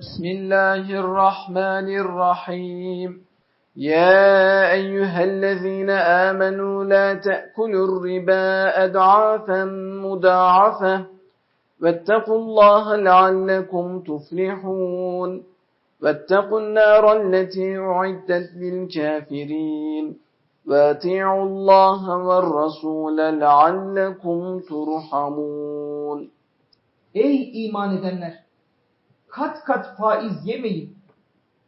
بسم الله الرحمن الرحيم يا أيها الذين آمنوا لا تأكلوا الربا أضعافا مضاعفة واتقوا الله لعلكم تفلحون واتقوا النار التي أعدت للكافرين واتعوا الله والرسول لعلكم ترحمون Ey iman edenler! Kat kat faiz yemeyin.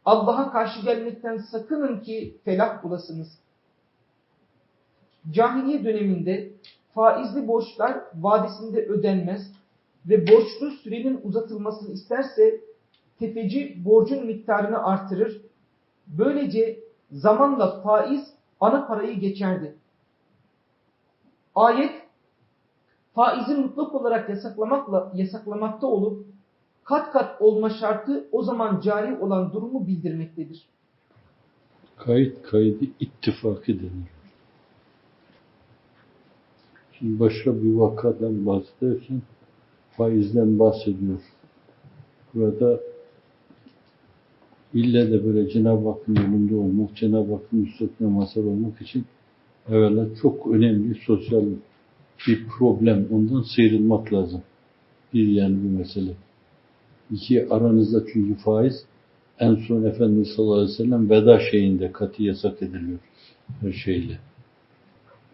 Allah'a karşı gelmekten sakının ki felah bulasınız. Cahiliye döneminde faizli borçlar vadesinde ödenmez ve borçlu sürenin uzatılmasını isterse tefeci borcun miktarını artırır. Böylece zamanla faiz ana parayı geçerdi. Ayet faizi mutlak olarak yasaklamakla yasaklamakta olup kat kat olma şartı o zaman cari olan durumu bildirmektedir. Kayıt kaydı ittifakı denir. Şimdi başka bir vakadan bahsederken faizden bahsediyor. Burada ille de böyle Cenab-ı Hakk'ın yolunda olmak, Cenab-ı Hakk'ın müstakine mazhar olmak için evvela çok önemli sosyal bir problem. Ondan sıyrılmak lazım. Bir yani bir mesele. İki aranızda çünkü faiz en son Efendimiz sallallahu aleyhi ve sellem veda şeyinde katı yasak ediliyor her şeyle.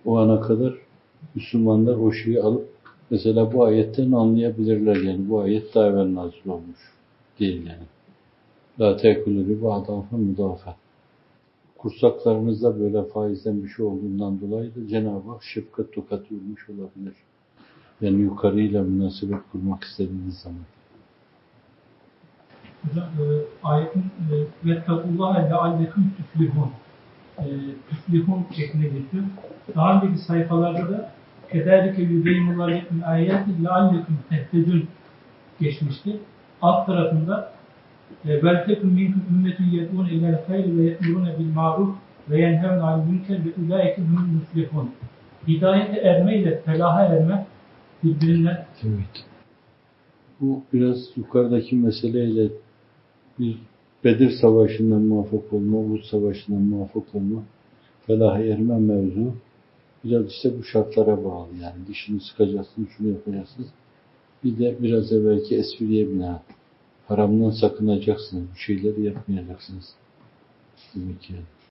O ana kadar Müslümanlar o şeyi alıp mesela bu ayetten anlayabilirler yani bu ayet daha evvel nazil olmuş değil yani. La tekulü riba adafın müdafa. Kursaklarınızda böyle faizden bir şey olduğundan dolayı da Cenab-ı Hak şefkat tokat olabilir. Yani yukarıyla münasebet kurmak istediğiniz zaman. E, ayetin e, vettakullaha leallekum tüflihun e, tüflihun şeklinde geçiyor. Daha önceki sayfalarda da kederike yübeynullah lekum ayeti leallekum tehtecun geçmişti. Alt tarafında bel tekum minkum ümmetun yed'un ilel hayri ve ye'murune bil maruf ve yenhevne al münker ve ulaike humul müflihun. Hidayete erme ile felaha erme birbirinden Evet. Bu biraz yukarıdaki meseleyle bir Bedir Savaşı'ndan muvaffak olma, Uhud Savaşı'ndan muvaffak olma, felaha erme mevzu biraz işte bu şartlara bağlı yani. Dişini sıkacaksın, şunu yapacaksın. Bir de biraz evvelki espriye bina. Haramdan sakınacaksınız. Bu şeyleri yapmayacaksınız. Demek yani.